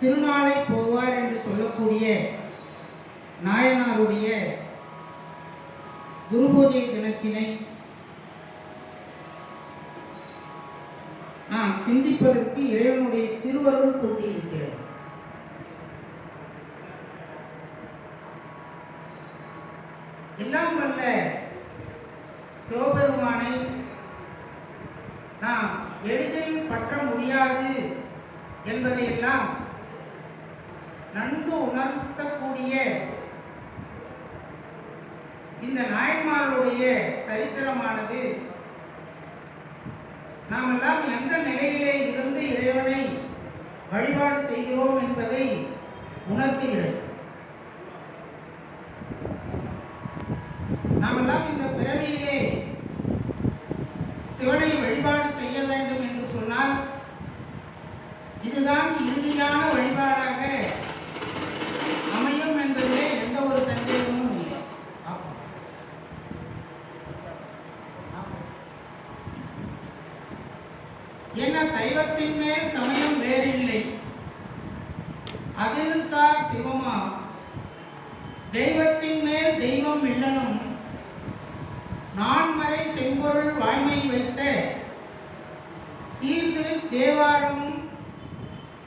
திருநாளை போவார் என்று சொல்லக்கூடிய நாயனாருடைய குரு பூஜை தினத்தினை நாம் சிந்திப்பதற்கு இறைவனுடைய திருவருள் கூட்டியிருக்கிறது எல்லாம் வல்ல சிவபெருமானை நாம் எளிதில் பற்ற முடியாது என்பதையெல்லாம் நன்கு உணர்த்தக்கூடிய இந்த நாயன்மார்களுடைய சரித்திரமானது நாமெல்லாம் எந்த நிலையிலே இருந்து இறைவனை வழிபாடு செய்கிறோம் என்பதை உணர்த்துகிறது. நாமெல்லாம் இந்த பிறவியிலே சிவனை வழிபாடு செய்ய வேண்டும் என்று சொன்னால் இதுதான் இறுதியான வழிபாடாக என்ன சைவத்தின் மேல் சமயம் வேறில்லை. அதில் சார் சிவமா? தெய்வத்தின் மேல் தெய்வம் இல்லனும். நான்மறை செம்பொருள் வாய்மை வைத்த சீர்திரு தேவாரமும்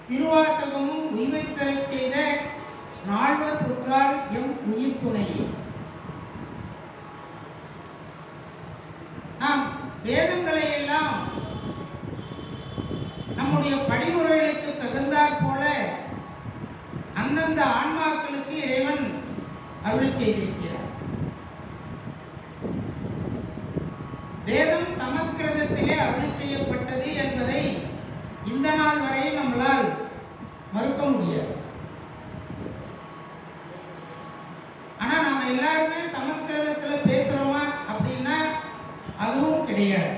திருவாசகமும் உய்வைத்தரச் செய்த நால்வர் புற்றால் எம் உயிர் துணையே நாம் வேதங்களை எல்லாம் நம்முடைய படிமுறைகளுக்கு தகுந்தாற் போல அந்தந்த ஆன்மாக்களுக்கு இறைவன் அருளி செய்திருக்கிறார். வேதம் சமஸ்கிருதத்திலே அருளி செய்யப்பட்டது என்பதை இந்த நாள் வரை நம்மளால் மறுக்க முடியாது. ஆனா நாம எல்லாருமே சமஸ்கிருதத்துல பேசுறோமா அப்படின்னா அதுவும் கிடையாது.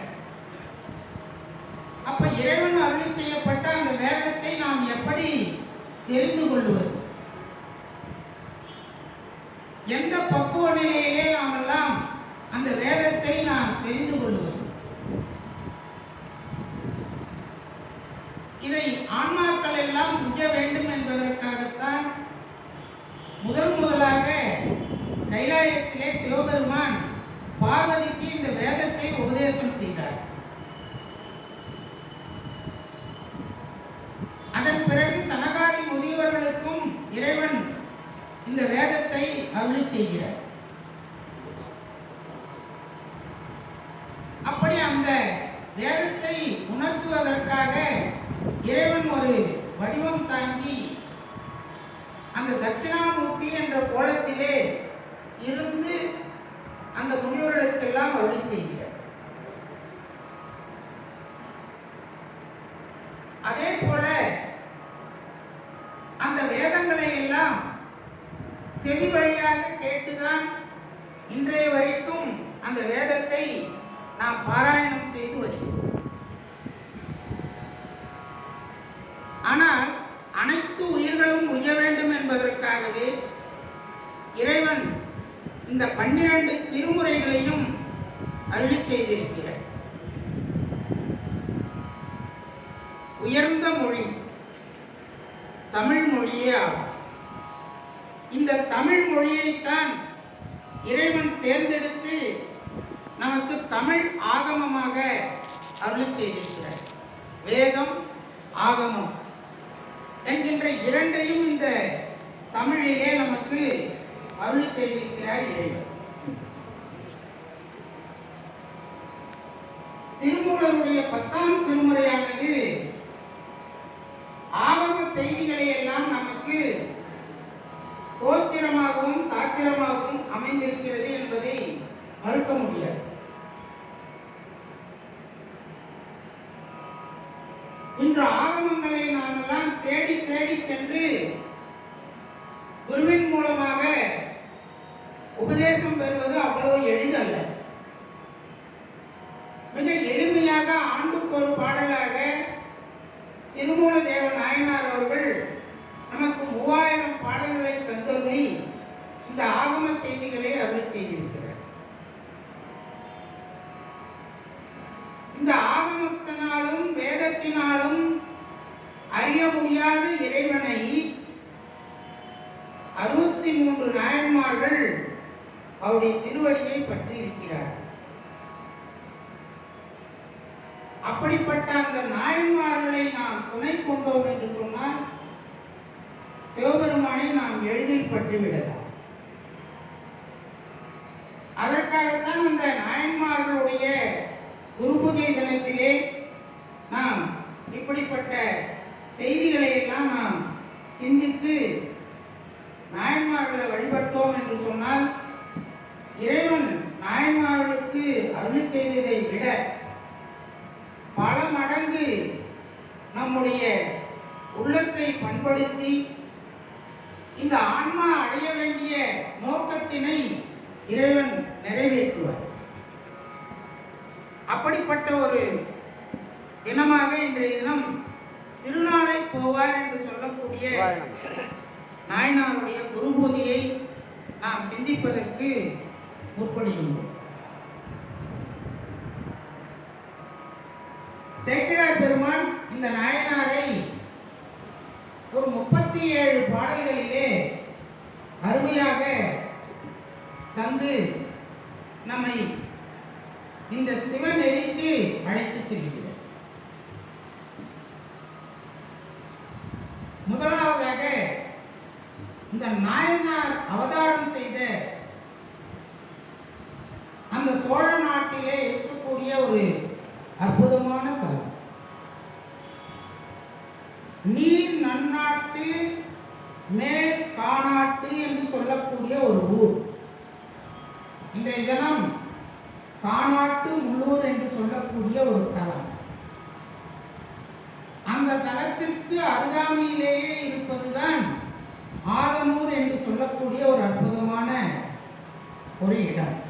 அப்ப இறைவன் அருள் செய்யப்பட்ட அந்த வேதத்தை நாம் எப்படி தெரிந்து கொள்வது எந்த பக்குவ நிலையிலே நாம் எல்லாம் அந்த வேதத்தை நாம் தெரிந்து கொள்வது இதை ஆன்மாக்கள் எல்லாம் புரிய வேண்டும் என்பதற்காகத்தான் முதல் முதலாக கைலாயத்திலே சிவபெருமான் பார்வதிக்கு இந்த வேதத்தை உபதேசம் செய்தார். அதன் பிறகு சனகாதி முதியவர்களுக்கும் இறைவன் இந்த வேதத்தை அருளி செய்கிறார். அப்படி அந்த வேதத்தை உணர்த்துவதற்காக இறைவன் ஒரு வடிவம் தாங்கி அந்த தட்சிணாமூர்த்தி என்ற கோலத்திலே இருந்து அந்த முனிவர்களுக்கெல்லாம் அருளி செய்கிறார் அதே போல அந்த வேதங்களை எல்லாம் செவி வழியாக கேட்டுதான் இன்றைய வரைக்கும் அந்த வேதத்தை நாம் பாராயணம் செய்து வருகிறோம். ஆனால் அனைத்து உயிர்களும் உய்ய வேண்டும் என்பதற்காகவே இறைவன் இந்த பன்னிரண்டு திருமுறைகளையும் அருளி செய்திருக்கிறார். உயர்ந்த மொழி தமிழ் மொழியே ஆகும். இந்த தமிழ் மொழியைத்தான் இறைவன் தேர்ந்தெடுத்து நமக்கு தமிழ் ஆகமமாக அருள் செய்திருக்கிறார். வேதம் ஆகமம் என்கின்ற இரண்டையும் இந்த தமிழிலே நமக்கு அருள் செய்திருக்கிறார் இறைவன். திருமூலருடைய பத்தாம் திருமுறை ஆகம செய்திகளை எல்லாம் நமக்கு சோத்திரமாகவும் சாத்திரமாகவும் அமைந்திருக்கிறது என்பதை மறுக்க முடியாது. இன்று ஆகமங்களை நாம் எல்லாம் தேடி தேடி சென்று குருவின் மூலமாக உபதேசம் பெறுவது அவ்வளவு எளிதல்ல. மிக எளிமையாக ஆண்டுக்கு ஒரு பாடலாக திருமூல தேவன் நாயனார் அவர்கள் நமக்கு மூவாயிரம் பாடல்களை தந்தருளி இந்த ஆகம செய்திகளை அருள் செய்திருக்கிறார் இந்த ஆகமத்தினாலும் வேதத்தினாலும் அறிய முடியாத இறைவனை அறுபத்தி மூன்று நாயன்மார்கள் அவருடைய திருவடியை பற்றி இருக்கிறார் அப்படிப்பட்ட அந்த நாயன்மார்களை நாம் துணை கொண்டோம் என்று சொன்னால் சிவபெருமானை நாம் எளிதில் பற்றிவிடலாம். அதற்காகத்தான் அந்த நாயன்மார்களுடைய குரு பூஜை எல்லாம் நாம் சிந்தித்து நாயன்மார்களை வழிபட்டோம் என்று சொன்னால் இறைவன் நாயன்மார்களுக்கு அருள் செய்ததை விட பல மடங்கு நம்முடைய உள்ளத்தை பண்படுத்தி இந்த ஆன்மா அடைய வேண்டிய நோக்கத்தினை இறைவன் நிறைவேற்றுவார். அப்படிப்பட்ட ஒரு தினமாக இன்றைய தினம் திருநாளை போவார் என்று சொல்லக்கூடிய நாயனாருடைய குருபூதியை நாம் சிந்திப்பதற்கு முற்படுகின்றோம். சேக்கிழார் பெருமான் இந்த நாயனாரை ஒரு முப்பத்தி ஏழு பாடல்களிலே அருமையாக தந்து நம்மை இந்த சிவநெறிக்கு அழைத்துச் செல்கிறார் இந்த நாயனார் அவதாரம் செய்த அந்த சோழ நாட்டிலே இருக்கக்கூடிய ஒரு அற்புதமான தலம். நீர் நன்னாட்டு மேல் காணாட்டு என்று சொல்லக்கூடிய ஒரு ஊர். இன்றைய தினம் காணாட்டு முள்ளூர் என்று சொல்லக்கூடிய ஒரு தலம். அந்த தலத்திற்கு அருகாமையிலேயே இருப்பதுதான் ஆலமூர் என்று சொல்லக்கூடிய ஒரு அற்புதமான ஒரு இடம்.